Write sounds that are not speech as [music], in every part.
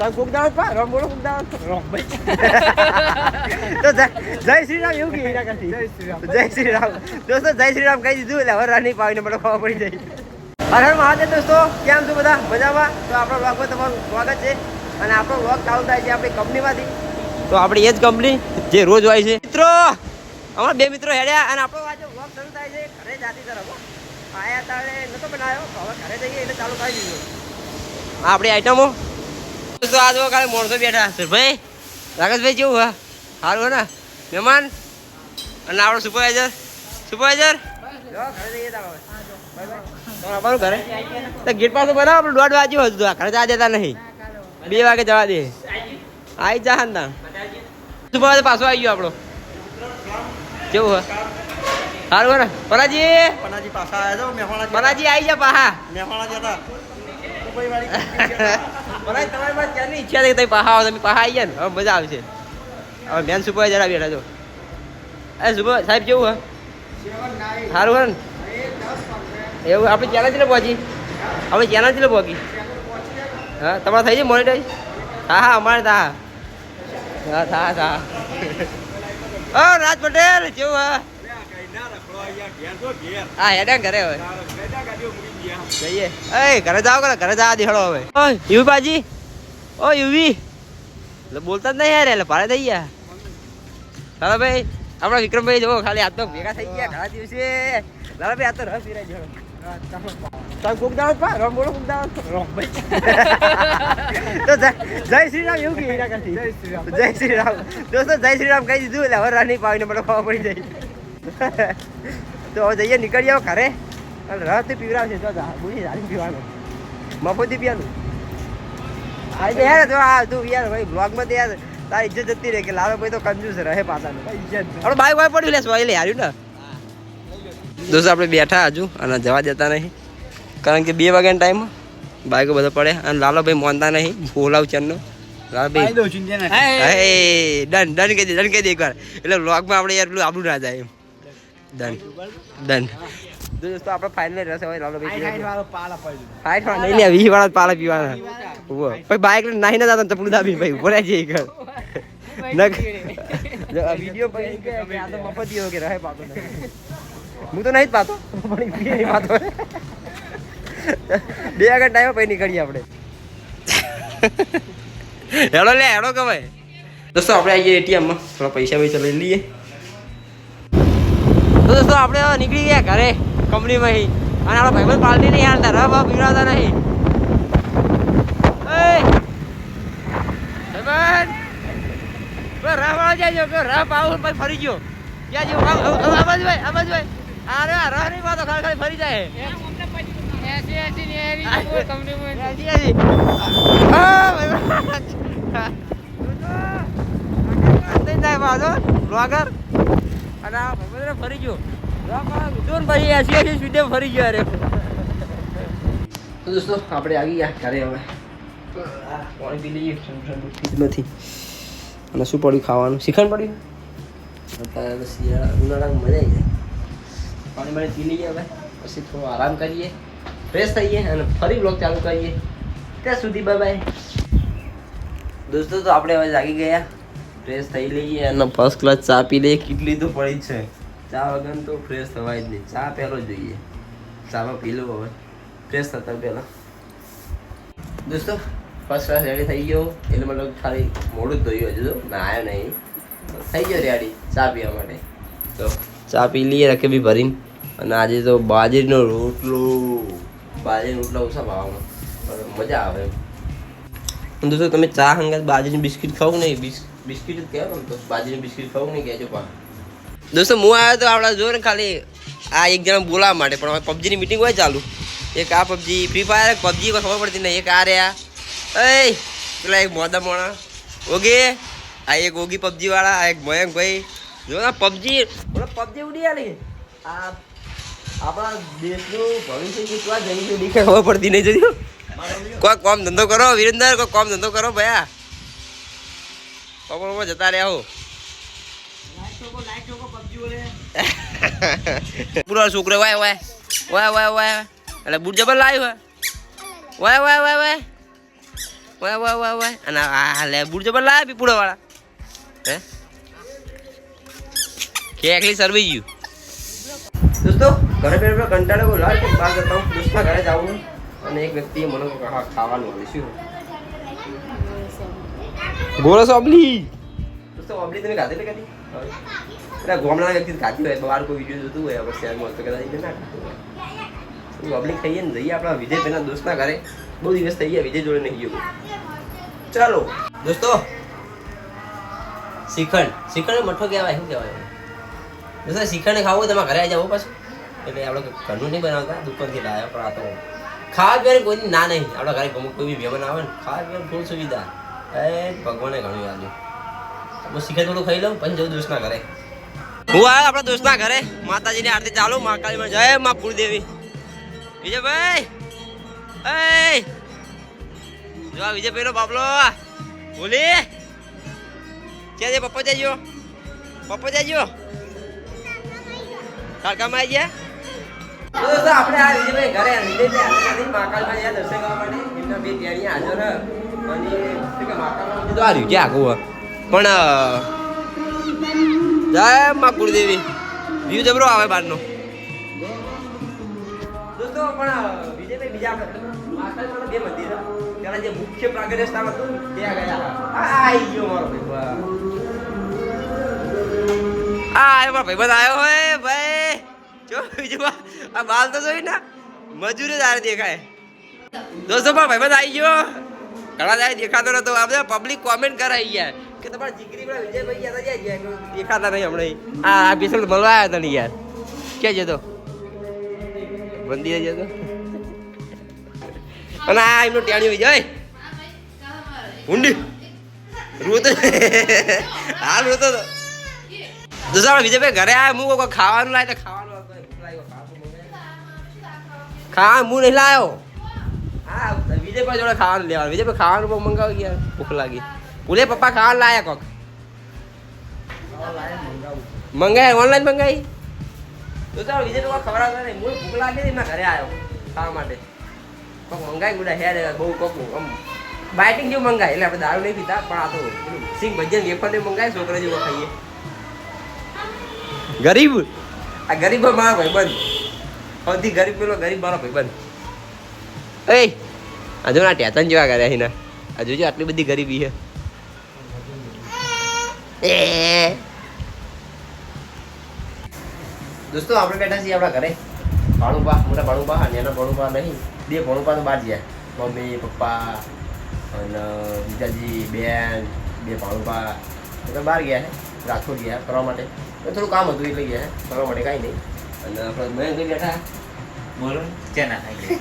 તમે કોક દાડો પા રમ બોલો કોક દાડો ભાઈ. [laughs] તો જય શ્રી રામ એવું કે એના કરતી જય શ્રી રામ. જય શ્રી રામ. દોસ્તો જય શ્રી રામ કહી દીધું એટલે હવે રાની પાવીને મને ખબર પડી જાય. હર હર મહાદેવ દોસ્તો કેમ છો બધા? મજામાં? તો આપણો વ્લોગમાં તમારું સ્વાગત છે. અને આપણો વ્લોગ ચાલુ થાય છે આપણી કંપનીમાંથી તો આપણી એ જ કંપની જે રોજ હોય છે. મિત્રો અમારા બે મિત્રો હેડ્યા અને આપણો આજે વ્લોગ શરૂ થાય છે ઘરે જાતી તરફ આયા તારે નતો બનાવ્યો હવે ઘરે જઈએ એટલે ચાલુ કરી દીધું. આપણી આઈટમો તો આ તો કાલે મોણસો બેઠા સરભાઈ રાકેશભાઈ કેવું હા? સારું હે ને? મહેમાન? અને આપણો સુપરવાઇઝર સુપરવાઇઝર આવવાનું ઘરે. તો ગેટ પાસે બનાવો આપણે દોઢ વાગ્યું હતું તો ઘરે જવા દેતા નહીં. બે વાગે જવા દે. આવી જા હા સુપરવાઇઝર પાછો આવી ગયો આપણો. કેવું હે? સારું હે ને? પરાજી? પનાજી પાછા આવ્યા છો આવી જા પાહા મહેમાણા જતા દુબઈ વાળી મને તમારી પાસે ત્યાંની ઈચ્છા થઈ તમે પાહા આવો તમે પાહા આવી ગયા ને? હવે મજા આવશે. હવે મેન સુપર જરા બેઠા છો એ સુપર સાહેબ કેવું હે? સારું હે ને? એવું આપણે ચેનલ ચેલે પહોંચી? આપણે ચેનલ ચેલે પહોંચી? હા તમારે થઈ જાય મોનિટાઈઝ હા હા અમારે તા. હા થા થા ઓ રાજ પટેલ કેવું હા? હા હેડે ઘરે હવે. જઈએ. એ ઘરે જાવ કરે ઘરે જવા દેડો હવે. ઓય યુવી બાજી? ઓ યુવી. એટલે બોલતા જ નહીં યાર એટલે ભારે થઈ ગયા. ચાલો ભાઈ આપણા વિક્રમભાઈ જો ખાલી આ તો ભેગા થઈ ગયા ઘણા દિવસે. લાલા ભાઈ આ તો રસ પીરાઈ ગયો તમે કોક દાડો પા રમ બોલો કોક દાડો રમ ભાઈ. [laughs] તો જય શ્રી રામ એવું કે જય શ્રી રામ જય દોસ્તો જય શ્રી રામ કહી દીધું એટલે હવે રાની પાવીને મને ખબર પડી જાય. [laughs] તો હવે જઈએ નીકળીએ ઘરે. અને રસ તે પીવડાવશે તો બુજી પીવાનું. મફતી પીવાનું. આ તો યાર તો આ તું યાર ભાઈ બ્લોગમાં તો યાર તારી ઇજ્જત જતી રહે કે લાલો ભાઈ તો કંજૂસ રહે પાછાનું. આપણે બાઈક વાય પડ્યું લે હાર્યું ને. દોસ્ત આપણે બેઠા હજુ અને જવા દેતા નહીં. કારણ કે બે વાગ્યાના ટાઈમ બાઈકો બધા પડે અને લાલોભાઈ મોનતા નહીં બોલાવ ચેનનો લાલોભાઈ ડન ડન કહી દે ડન કહી દે એકવાર. એટલે વ્લોગમાં આપણે યાર પેલું આપણું ના જાય એમ. ડન ડન દોસ્તો આપણે ફાઇનલ રહેશે હવે લાલોભાઈ ફાઈટ વાળા નહીં લે વી વાળા પાલા પીવાના. ઊભો પછી બાઈક લઈને નાહી ના જતા ચપલું દાબી ભાઈ ઊભો એક વિડિયો આ તો મફતી હો કે રહે પાતો નહીં. હું તો નહીં જ પાતો પણ પીએ નહીં પાતો. બે આગળ ટાઈમ પછી નીકળીએ આપણે. હેડો લે હેડો કે ભાઈ. દોસ્તો આપણે આવીએ એટીએમમાં. થોડા પૈસા પૈસા લઈ લઈએ. તો દોસ્તો આપણે હવે નીકળી ગયા ઘરે કંપનીમાં હી. અને આપણો ભાઈબંધ પાર્ટી નહીં હાલતા બહ પીવડાવતા નહીં વાળો જાય પછી ફરી ગયો. ક્યાં જેવો બાજુ ભાઈ આ ભાઈ અરે રહ નહીં પાતો ખાલી ખાલી ફરી જાય. પાછો? બ્લોગર અને આ ભાઈબંધને ફરી ગયો. રામા ભાઈ એસી એસી સ્પીડે ફરી ગયો અરે. તો દોસ્તો આપણે આવી ગયા ઘરે હવે. પાણી પી લઈએ ઠંડુ ફ્રીજમાંથી અને શું પડ્યું ખાવાનું? શીખણ પડ્યું? અત્યારે શિયાળા ઉનાળામાં મજા આવી જાય. પાણી પાણી પી લઈએ હવે. પછી થોડો આરામ કરીએ. ફ્રેશ થઈએ અને ફરી બ્લોગ ચાલુ કરીએ. ત્યાં સુધી બાય બાય દોસ્તો તો આપણે હવે જાગી ગયા. ફ્રેશ થઈ લઈએ અને ફર્સ્ટ ક્લાસ ચા પી લઈએ. કેટલી તો પડી છે. ચા વગર તો ફ્રેશ થવાય જ નહીં. ચા પહેલો જોઈએ. ચામાં પી લો હવે. ફ્રેશ થતા પહેલાં. દોસ્તો ફર્સ્ટ ક્લાસ રેડી થઈ ગયો. એટલે મતલબ ખાલી મોડું જ ધોયું હજુ તો. ના આવ્યો નહીં. થઈ ગયો રેડી ચા પીવા માટે. તો ચા પી લઈએ રકેબી ભરીને. અને આજે તો બાજરીનો રોટલો. બાજરીનો રોટલા ઓછા ભાવમાં. મજા આવે દોસ્તો તમે ચા હંગાત બાજરીની બિસ્કિટ ખાવ નહીં? બિસ- બિસ્કિટ જ કહેવાય તો બાજરીની બિસ્કિટ ખાવું નહીં કહેજો પા દોસ્તો હું આવ્યો તો આપણા જો ને ખાલી આ એક જણા બોલાવવા માટે પણ હવે પબજીની મિટિંગ હોય ચાલુ. એક આ પબજી ફ્રી ફાયર પબજી કોઈ ખબર પડતી નહીં એક આ રહ્યા. એ પેલા એક મોદા મોણા. ઓગે આ એક ઓગી પબજી વાળા આ એક મયંક ભાઈ. જો ને પબજી પબજી ઉડી આલી. આ આપણા દેશનું ભવિષ્ય જીતવા જઈ ખબર પડતી નહીં જોયું કોઈ કોમ ધંધો કરો વિરેન્દર કોઈ કોમ ધંધો કરો ભયા. પપ્પા જતા રહ્યા હો. [laughs] પૂરો છોકરો વાય વાય. વાય વાય વાય. એટલે બુટ જબર લાવ્યો વાય વાય વાય વાય. વાય વાય વાય વાહ અને આ લે બુટ જબર લાયા પીપુડા વાળા હે? કે એકલી સર્વી ગયું. દોસ્તો ઘરે બેઠા કંટાળો લાગે કે બહાર જતા હું ઘરે જાઉં અને એક વ્યક્તિએ મને હા ખાવાનું શું? ગોળો સોબલી દોસ્તો ઓબલી તમે ખાધી કદી એટલે ગામડાના વ્યક્તિ ખાતી હોય, બહાર કોઈ વીડિયો જોતું હોય આપણે શહેરમાં તો કદાચ ના ખાતું ઓબલી ખાઈએ ને જઈએ આપણા વિજયભાઈના દોસ્તના ઘરે? બહુ દિવસ થઈ ગયા વિજય જોડે નહીં ગયો. ચાલો. દોસ્તો, શ્રીખંડ. શ્રીખંડ મઠો કહેવાય, શું કહેવાય? દોસ્તો શ્રીખંડ ખાવું તમારે ઘરે આવી જાવ પાછું. એટલે આપણે ઘરનું નહીં બનાવતા, દુકાનથી લાવ્યા પણ આ તો ખાવા પીવાની કોઈની ના નહીં. આપણા ઘરે કોઈ બી મહેમાન આવે ને, ખાવા પીવાની ફૂલ સુવિધા. એ ભગવાને ઘણું યાદ હું શીખે થોડું ખાઈ લઉં પછી જવું દોસ્તના ઘરે. હું આવ્યો આપણા દોસ્તના ઘરે. માતાજીની આરતી ચાલુ મા જય મા કુળદેવી. વિજયભાઈ! એ જો આ વિજયભાઈ નો બાબલો. બોલી ક્યાં છે? પપ્પા જજો પપ્પા જજો કાકામાં આવી ગયા? દોસ્તો આપણે આ વિજયભાઈ ઘરે વિજયભાઈ હાજર નથી મહાકાળમાં દર્શન કરવા માટે એમના બે પ્યારી હાજર તો છે આખું પણ જય મા કુળદેવી. વ્યૂ જબરો આવે બહારનો. દોસ્તો, પણ વિજયભાઈ બીજા બે મંદિર. પેલા જે મુખ્ય પ્રાગટ્ય સ્થાન હતું ત્યાં ગયા આ આઈ ગયો મારો ભાઈ. આ આયો મારો ભાઈબંધ આવ્યો હોય, ભાઈ. જો, બીજું આ- માલ તો જોઈ ના? મજૂરી જ દેખાય. દોસ્તો, પણ ભાઈબંધ આવી ગયો. ઘણા જાય દેખાતો નતો. આ બધા પબ્લિક કોમેન્ટ કરાઈ ગયા. કે તમારા જીગરી પેલા વિજયભાઈ યાદ જાય ગયા? દેખાતા નહીં હમણાં આ આ પેશન્ટ મળવા આવ્યા હતા ને યાર. ક્યાં જતો? મંદિરે જતો? અને આ એમનો ટેણિયો વિજય ઊંડી રોતો. હાલ રોતો તો. દોસ્તો વિજયભાઈ ઘરે આવ્યા હું ખાવાનું તો ખાવાનું. ખાવા હું નહીં હા વિજયભાઈ જોડે ખાવાનું લેવાનું વિજયભાઈ ખાવાનું બહુ મંગાવી ગયા ભૂખ લાગી. ભૂલે પપ્પા, ખાવાનું લાયા કોક? મંગાય ઓનલાઈન મંગાવી તો ચાલો, વિજય પપ્પા ખબર આવતા નહીં. હું ભૂખ લાગી હતી ઘરે આવ્યો ખાવા માટે. કોક મંગાઈ ગુડા હેર બહુ કોક આમ બાઇટિંગ જેવું મંગાય. એટલે આપણે દારૂ નહીં પીતા, પણ આ તો સિંગ ભજન વેફર ને મંગાય, છોકરા જેવું ખાઈએ. ગરીબ? આ ગરીબ ભાઈ ભાઈબંધ. સૌથી ગરીબ પેલો ગરીબ મારો ભાઈબંધ. એ હજુ ના ટેતન જેવા કર્યા એના હજુ જો આટલી બધી ગરીબી છે. દોસ્તો, આપણે બેઠા છીએ આપણા ઘરે. ભાણુબા મોટા ભાણુબા અને એના ભાણુબા નહીં, બે ભાણુબા તો બહાર ગયા. મમ્મી, પપ્પા અને જીજાજી, બેન, બે ભાણુબા તો બહાર ગયા છે, રાજકોટ ગયા ફરવા માટે. થોડું કામ હતું એટલે ગયા ફરવા માટે કાંઈ નહીં. અને આપણે મેં કઈ બેઠા બોલો. ચેના ખાઈ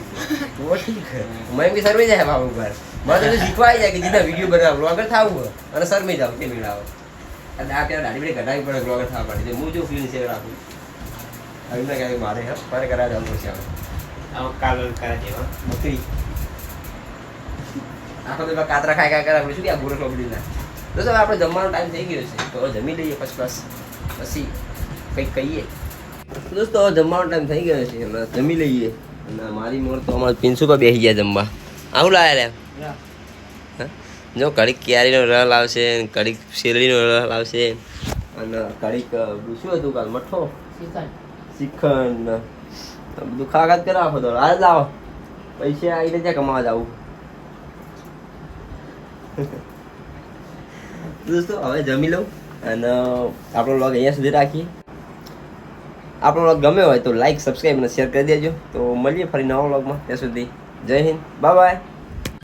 તો ઠીક મેં બી શરમી જાય બાબુ પર મને તો શીખવાય જાય કે જીના વીડિયો બનાવ બ્લોગર થાવું અને શરમી જાવ કે મેળાવો. અને આ પેલા દાડી બેડી કઢાવી પડે બ્લોગર થવા માટે. હું જો ફીલ છે રાખું. હવે ના કહેવાય મારે હે? પર કરા જવું પડશે હવે આવો કાલો કરે જેવા બકરી. આખો તો કાતરા ખાય ખાય કરા શું કે આ ગોરખ લોબડી ના તો હવે આપણે જમવાનો ટાઈમ થઈ ગયો છે. તો જમી લઈએ ફર્સ્ટ ક્લાસ પછી કંઈક કહીએ. દોસ્તો જમવાનો ટાઈમ થઈ ગયો છે. હમણાં જમી લઈએ. અને મારી મોર તો અમારા પિન્સુ પર બેસી ગયા જમવા. આવું લાયા લે. જો કડીક કેરીનો રસ લાવશે કડીક શેરડીનો રસ લાવશે. અને કડીક શું હતું કાલ? મઠો? શ્રીખંડ ને બધું ખાગાત કરે આખો તો. આ લાવો પૈસા આવી રીતે કમાવા જવું? [laughs] દોસ્તો હવે જમી લઉં. અને આપણો લોગ અહીંયા સુધી રાખીએ. આપણો વ્લોગ ગમ્યો હોય તો લાઈક સબસ્ક્રાઈબ અને શેર કરી દેજો. તો મળીએ ફરી નવા વ્લોગમાં. ત્યાં સુધી જય હિન્દ. Bye bye